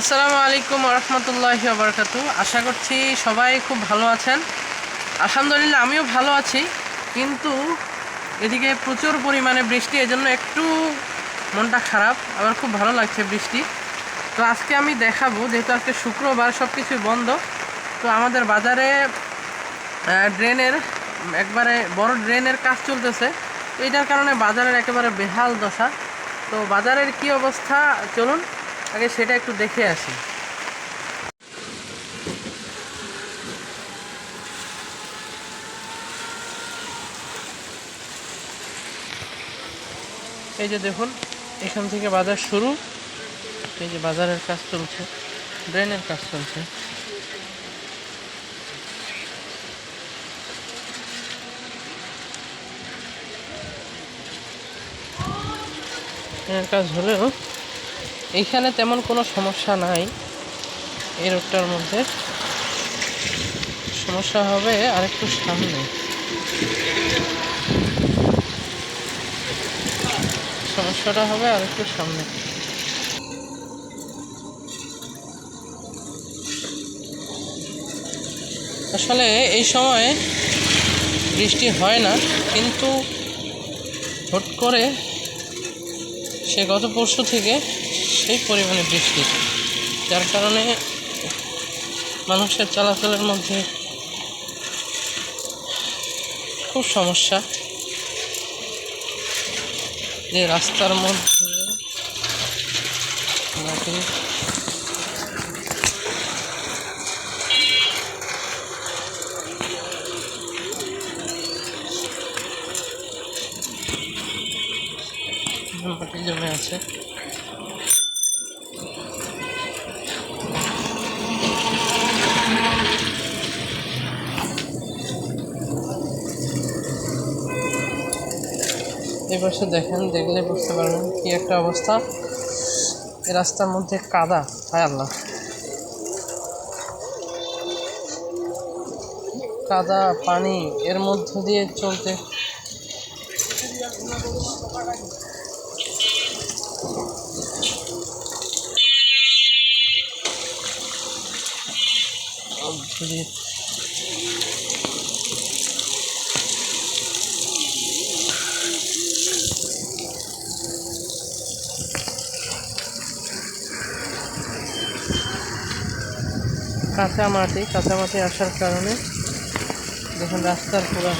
আসসালামু আলাইকুম রহমতুল্লাহ বারকাতু আশা করছি সবাই খুব ভালো আছেন। আলহামদুলিল্লাহ আমিও ভালো আছি, কিন্তু এদিকে প্রচুর পরিমাণে বৃষ্টি, এজন্য একটু মনটা খারাপ। আবার খুব ভালো লাগছে বৃষ্টি। তো আজকে আমি দেখাবো, যেহেতু আজকে শুক্রবার সব কিছুই বন্ধ, তো আমাদের বাজারে ড্রেনের, একবারে বড় ড্রেনের কাজ চলতেছে। এটার কারণে বাজারের একেবারে বেহাল দশা। তো বাজারের কি অবস্থা? চলুন আগে সেটা একটু দেখে আসি। এই যে দেখুন, এখান থেকে বাজার শুরু। এই যে বাজারের কাজ চলছে, ড্রেনের কাজ চলছে। কাজ হলেও এইখানে তেমন কোনো সমস্যা নাই। এই রোডটার মধ্যে। সমস্যা হবে আরেকটু সামনে। সমস্যাটা হবে আরেকটু সামনে। আসলে এই সময় বৃষ্টি হয় না, কিন্তু হট করে সে গত পরশু থেকে সেই পরিমাণে বৃষ্টি। যার কারণে মানুষের চলাচলের মধ্যে খুব সমস্যা। যে রাস্তার মধ্যে মাটি জমে আছে। এই পাশে দেখেন, দেখলে বুঝতে পারবেন কি একটা অবস্থা। এই রাস্তার মধ্যে কাদা, হায় আল্লাহ। কাদা, পানি, এর মধ্য দিয়ে চলতে। কাঁচা মাটি কাঁচা মাটি আসার কারণে দেখুন রাস্তার পুরো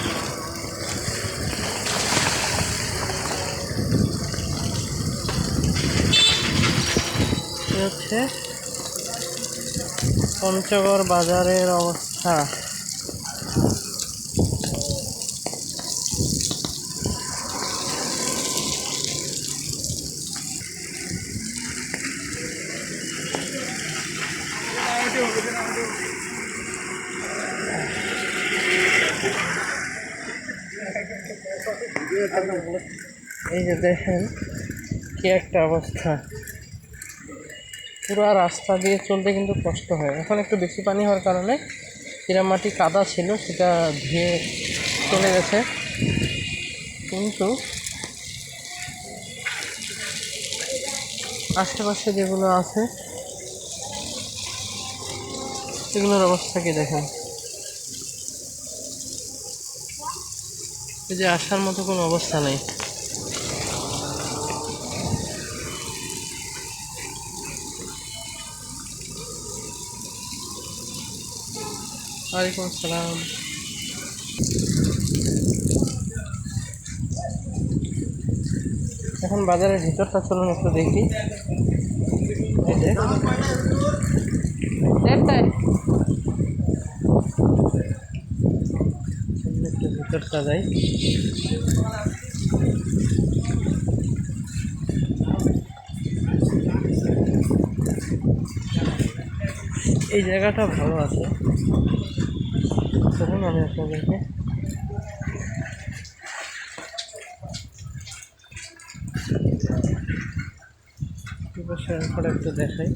হচ্ছে পঞ্চগড় বাজারের অবস্থা। এই যে দেখেন কি একটা অবস্থা। পুরো রাস্তা দিয়ে চলতে কিন্তু কষ্ট হয়। এখন একটু বেশি পানি হওয়ার কারণে মাটি কাদা ছিল সেটা ধুয়ে চলে গেছে। কিন্তু আশেপাশে যেগুলো আছে সেগুলোর অবস্থা কি দেখেন? এই যে আসার মতো কোনো অবস্থা নেই। ওয়ালাইকুম আসসালাম এখন বাজারের ভিতরটা চলুন একটু দেখি এই যে দেড়টায় চলুন একটু এই জায়গাটা ভালো আছে। আমি আপনাদেরকে আচ্ছা, শরণখোলা একটু দেখাই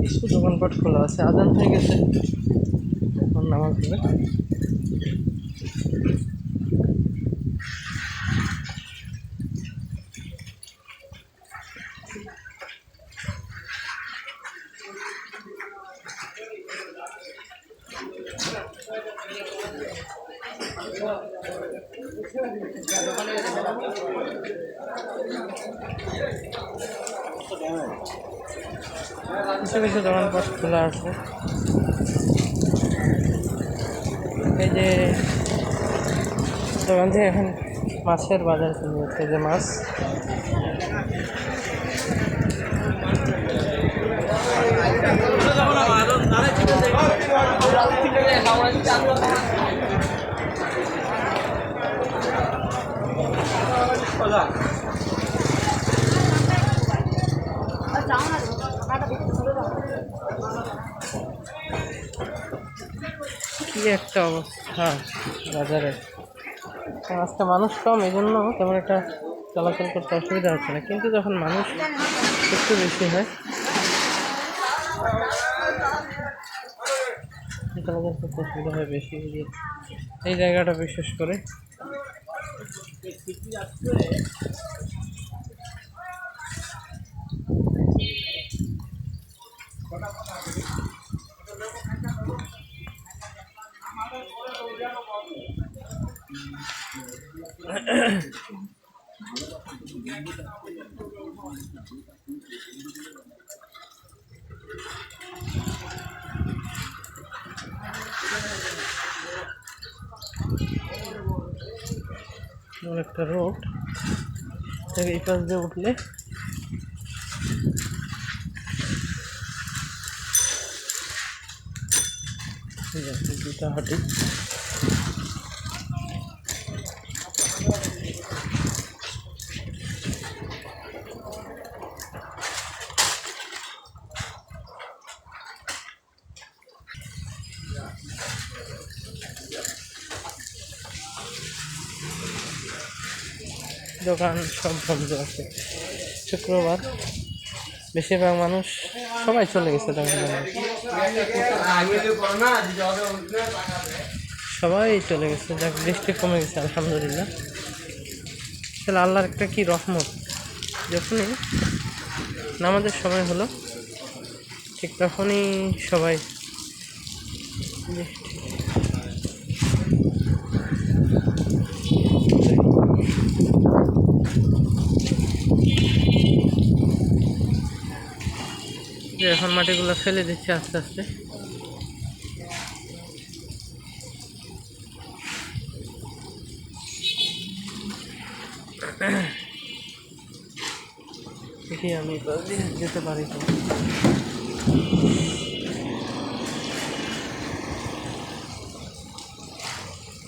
কিছু দোকানপাট খোলা আছে আদান হয়ে গেছে এখন নামাজ হবে Thank you. কিছু কিছু দোকান পাশ খোলা আছে। এই যে দোকান থেকে এখন মাছের বাজার হচ্ছে যে মাছ। একটা অবস্থা বাজারে। আজকে মানুষ কম এই জন্য তেমন একটা চলাচল করতে অসুবিধা হচ্ছে না। কিন্তু যখন মানুষ একটু বেশি হয়, চলাচল করতে অসুবিধা হয় বেশি। এই জায়গাটা বিশেষ করে। একটা রোড। এই পাশ দিয়ে উঠলে। এই যে দুটা হাঁটি। দোকান সব বন্ধ আছে। শুক্রবার। বেশিরভাগ মানুষ সবাই চলে গেছে সবাই চলে গেছে। যাক, বৃষ্টি কমে গেছে, আলহামদুলিল্লাহ। তাহলে আল্লাহর একটা কি রহমত। যখনই নামাজের সময় হলো, ঠিক তখনই সবাই যে যে এখন মাটিগুলো ফেলে দিচ্ছে আস্তে আস্তে। আমি যেতে পারি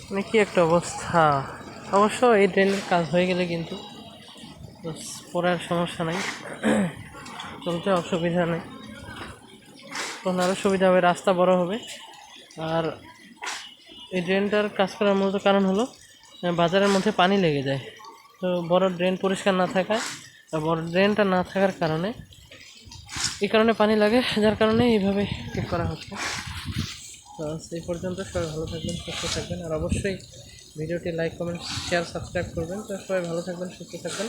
মানে কি একটা অবস্থা। অবশ্য এই ট্রেনের কাজ হয়ে গেলে কিন্তু পড়ার সমস্যা নাই। চলতে অসুবিধা নেই। তখন আরও সুবিধা হবে, রাস্তা বড় হবে। আর এই ড্রেনটার কাজ করার মূলত কারণ হলো বাজারের মধ্যে পানি লেগে যায়। তো বড় ড্রেন পরিষ্কার না থাকায় বড় ড্রেনটা না থাকার কারণে, এই কারণে পানি লাগে, যার কারণে এইভাবে ঠিক করা হচ্ছে। তো সেই পর্যন্ত, সবাই ভালো থাকবেন, সুস্থ থাকবেন, আর অবশ্যই ভিডিওটি লাইক, কমেন্ট, শেয়ার, সাবস্ক্রাইব করবেন। তো সবাই ভালো থাকবেন, সুস্থ থাকবেন।